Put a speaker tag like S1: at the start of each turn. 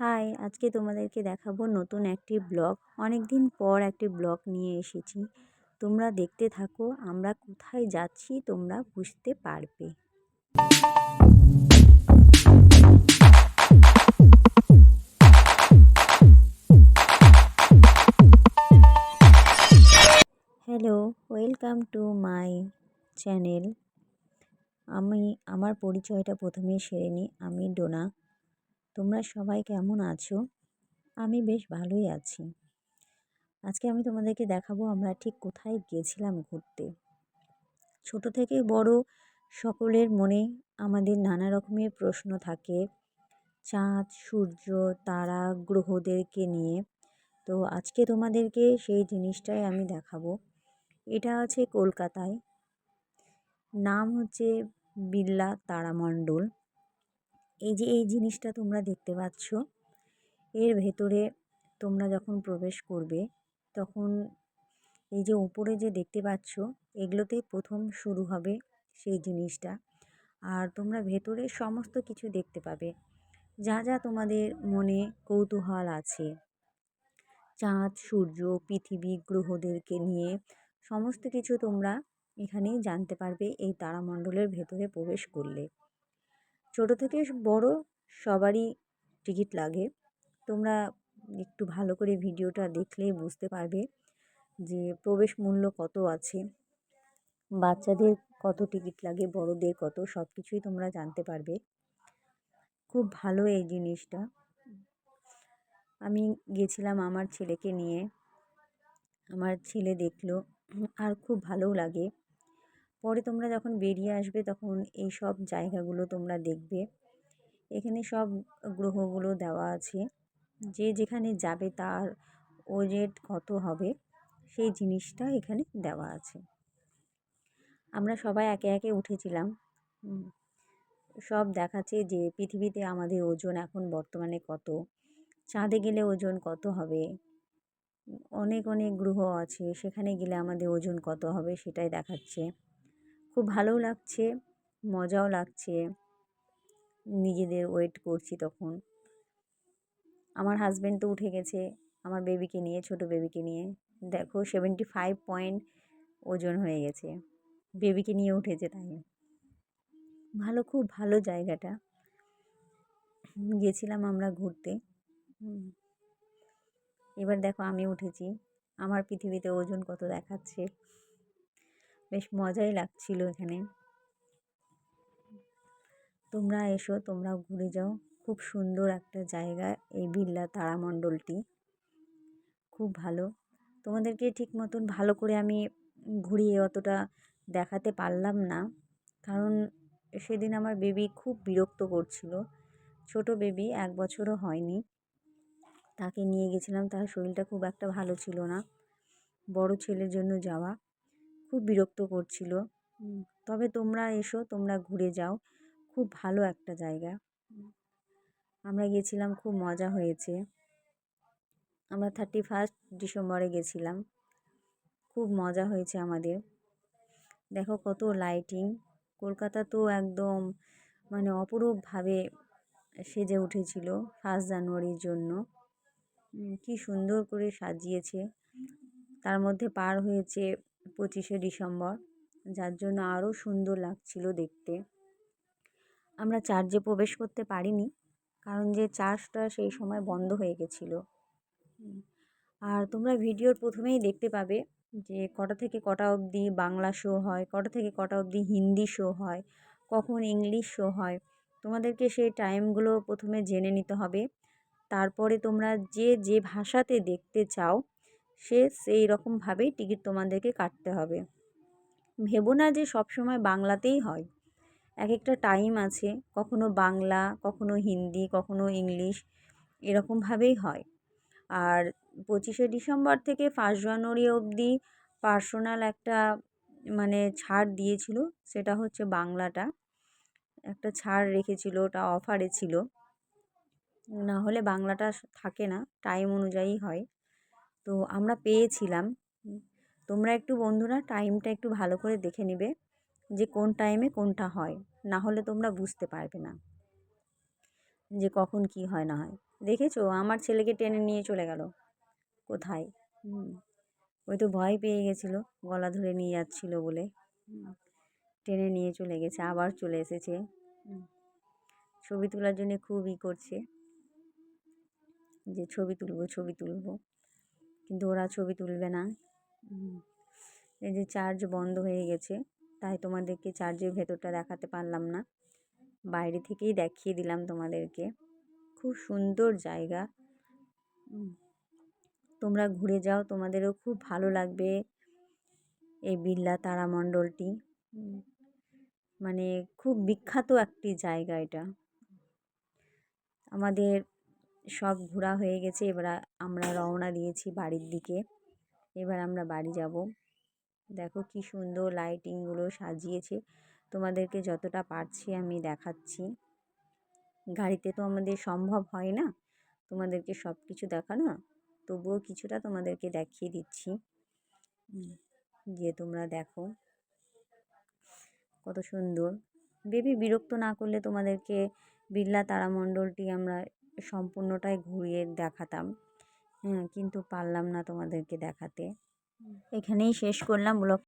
S1: High, আজকে তোমাদেরকে দেখাবো নতুন একটি ব্লগ। অনেক দিন পর একটি ব্লগ নিয়ে এসেছি। তোমরা দেখতে থাকো, আমরা কোথায় যাচ্ছি তোমরা বুঝতে পারবে। Hello welcome to my channel আমি, আমার পরিচয়টা প্রথমেই সেরে নিই। আমি ডোনা। তোমরা সবাই কেমন আছো? আমি বেশ ভালোই আছি। আজকে আমি তোমাদেরকে দেখাবো আমরা ঠিক কোথায় গিয়েছিলাম ঘুরতে। ছোট থেকে বড় সকলের মনে আমাদের নানা রকমের প্রশ্ন থাকে। চাঁদ, সূর্য, তারা, গ্রহদেরকে নিয়ে। তো আজকে তোমাদেরকে সেই জিনিসটাই আমি দেখাবো। এটা আছে কলকাতায়। নাম হচ্ছে বিড়লা তারামণ্ডল। এই যে এই জিনিসটা তোমরা দেখতে পাচ্ছ, এর ভেতরে তোমরা যখন প্রবেশ করবে, তখন এই যে উপরে যে দেখতে পাচ্ছ, এগুলোতেই প্রথম শুরু হবে সেই জিনিসটা। আর তোমরা ভেতরে সমস্ত কিছু দেখতে পাবে। যা যা তোমাদের মনে কৌতূহল আছে। চাঁদ, সূর্য, পৃথিবী, গ্রহদেরকে নিয়ে সমস্ত কিছু তোমরা এখানেই জানতে পারবে এই তারামণ্ডলের ভেতরে প্রবেশ করলে। ছোট থেকে বড় সবারই টিকিট লাগে। তোমরা একটু ভালো করে ভিডিওটা দেখলে বুঝতে পারবে যে প্রবেশ মূল্য কত আছে। বাচ্চাদের কত টিকিট লাগে, বড়দের কত সব কিছুই তোমরা জানতে পারবে। খুব ভালো এই জিনিসটা। আমি গেছিলাম আমার ছেলেকে নিয়ে। আমার ছেলে দেখল, আর খুব ভালোও লাগে। পরে তোমরা যখন বেরিয়ে আসবে তখন এই সব জায়গাগুলো তোমরা দেখবে। এখানে সব গ্রহগুলো দেওয়া আছে। যে যেখানে যাবে তার ওজেট কত হবে সেই জিনিসটা এখানে দেওয়া আছে। আমরা সবাই একে একে উঠেছিলাম। সব দেখাচ্ছে যে পৃথিবীতে আমাদের ওজন এখন বর্তমানে কত। চাঁদে গেলে ওজন কত হবে? অনেক অনেক গ্রহ আছে। সেখানে গেলে আমাদের ওজন কত হবে সেটাই দেখাচ্ছে। খুব ভালোও লাগছে, মজাও লাগছে। নিজেদের ওয়েট করছি তখন। আমার হাজব্যান্ড তো উঠে গেছে, আমার বেবিকে নিয়ে, ছোট বেবিকে নিয়ে। দেখো সেভেন্টি ফাইভ পয়েন্ট ওজন হয়ে গেছে। বেবিকে নিয়ে উঠেছে তাই। ভালো, খুব ভালো জায়গাটা। গেছিলাম আমরা ঘুরতে। এবার দেখো, আমি উঠেছি। আমার পৃথিবীতে ওজন কত দেখাচ্ছে। বেশ মজাই লাগছিল এখানে। তোমরা এসো, তোমরা ঘুরে যাও। খুব সুন্দর একটা জায়গা এই বিড়লা তারামণ্ডলটি খুব ভালো। তোমাদেরকে ঠিক মতন ভালো করে আমি ঘুরিয়ে অতটা দেখাতে পারলাম না। কারণ সেদিন আমার বেবি খুব বিরক্ত করছিল। ছোট বেবি, এক বছরও হয়নি। তাকে নিয়ে গেছিলাম, তার শরীরটা খুব একটা ভালো ছিল না। বড় ছেলের জন্য যাওয়া। খুব বিরক্ত করছিল। তবে তোমরা এসো, তোমরা ঘুরে যাও। খুব ভালো একটা জায়গা। আমরা গেছিলাম, খুব মজা হয়েছে। আমরা থার্টি ফার্স্ট ডিসেম্বরে গেছিলাম। খুব মজা হয়েছে আমাদের। দেখো কত লাইটিং কলকাতা তো একদম মানে অপরূপভাবে সেজে উঠেছিল ফার্স্ট জানুয়ারির জন্য। কি সুন্দর করে সাজিয়েছে। তার মধ্যে পার হয়েছে পঁচিশে ডিসেম্বর। যার জন্য আরও সুন্দর লাগছিল দেখতে। আমরা চার্চে প্রবেশ করতে পারিনি, কারণ যে চার্চটা সেই সময় বন্ধ হয়ে গেছিল। আর তোমরা ভিডিওর প্রথমেই দেখতে পাবে যে কটা থেকে কটা অবধি বাংলা শো হয়, কটা থেকে কটা অবধি হিন্দি শো হয়, কখন ইংলিশ শো হয়। তোমাদেরকে সেই টাইমগুলো প্রথমে জেনে নিতে হবে। তারপরে তোমরা যে যে ভাষাতে দেখতে চাও সে সেই রকমভাবেই টিকিট তোমাদেরকে কাটতে হবে। ভেবো না যে সব সময় বাংলাতেই হয়। এক একটা টাইম আছে, কখনো বাংলা, কখনো হিন্দি, কখনো ইংলিশ, এরকমভাবেই হয়। আর পঁচিশে ডিসেম্বর থেকে ফার্স্ট জানুয়ারি অবধি পার্সোনাল একটা মানে ছাড় দিয়েছিল, সেটা হচ্ছে বাংলাটা। একটা ছাড় রেখেছিল, ওটা অফারে ছিল। না হলে বাংলাটা থাকে না, টাইম অনুযায়ী হয়। তো আমরা পেয়েছিলাম। তোমরা একটু বন্ধুরা টাইমটা একটু ভালো করে দেখে নেবে যে কোন টাইমে কোনটা হয়, না হলে তোমরা বুঝতে পারবে না। যে কখন কি হয়, না হয়। দেখেছ? আমার ছেলেকে টেনে নিয়ে চলে গেল। কোথায়? ওই তো ভয় পেয়ে গেছিল, গলা ধরে নিয়ে যাচ্ছিল বলে। টেনে নিয়ে চলে গেছে, আবার চলে এসেছে। ছবি তোলার জন্যে খুব ই করছে। যে ছবি তুলবো ছবি তুলবো। কিন্তু ওরা ছবি তুলবে না। এই যে চার্জ বন্ধ হয়ে গেছে, তাই তোমাদেরকে চার্জের ভেতরটা দেখাতে পারলাম না। বাইরে থেকেই দেখিয়ে দিলাম তোমাদেরকে। খুব সুন্দর জায়গা। তোমরা ঘুরে যাও, তোমাদেরও খুব ভালো লাগবে এই বিড়লা তারামণ্ডলটি মানে খুব বিখ্যাত একটি জায়গা এটা। আমাদের সব ঘোরা হয়ে গেছে। এবার আমরা রওনা দিয়েছি বাড়ির দিকে। এবার আমরা বাড়ি যাব। দেখো কি সুন্দর লাইটিংগুলো সাজিয়েছে। তোমাদেরকে যতটা পারছি আমি দেখাচ্ছি। গাড়িতে তো আমাদের সম্ভব হয় না। তোমাদেরকে সব কিছু দেখানো তবুও কিছুটা তোমাদেরকে দেখিয়ে দিচ্ছি। যে তোমরা দেখো। কত সুন্দর। বেবি বিরক্ত না করলে তোমাদেরকে বিড়লা তারামণ্ডলটি আমরা সম্পূর্ণটাই ঘুরিয়ে দেখাতাম। হ্যাঁ কিন্তু পারলাম না তোমাদেরকে দেখাতে। এখানেই শেষ করলাম। ব্লগ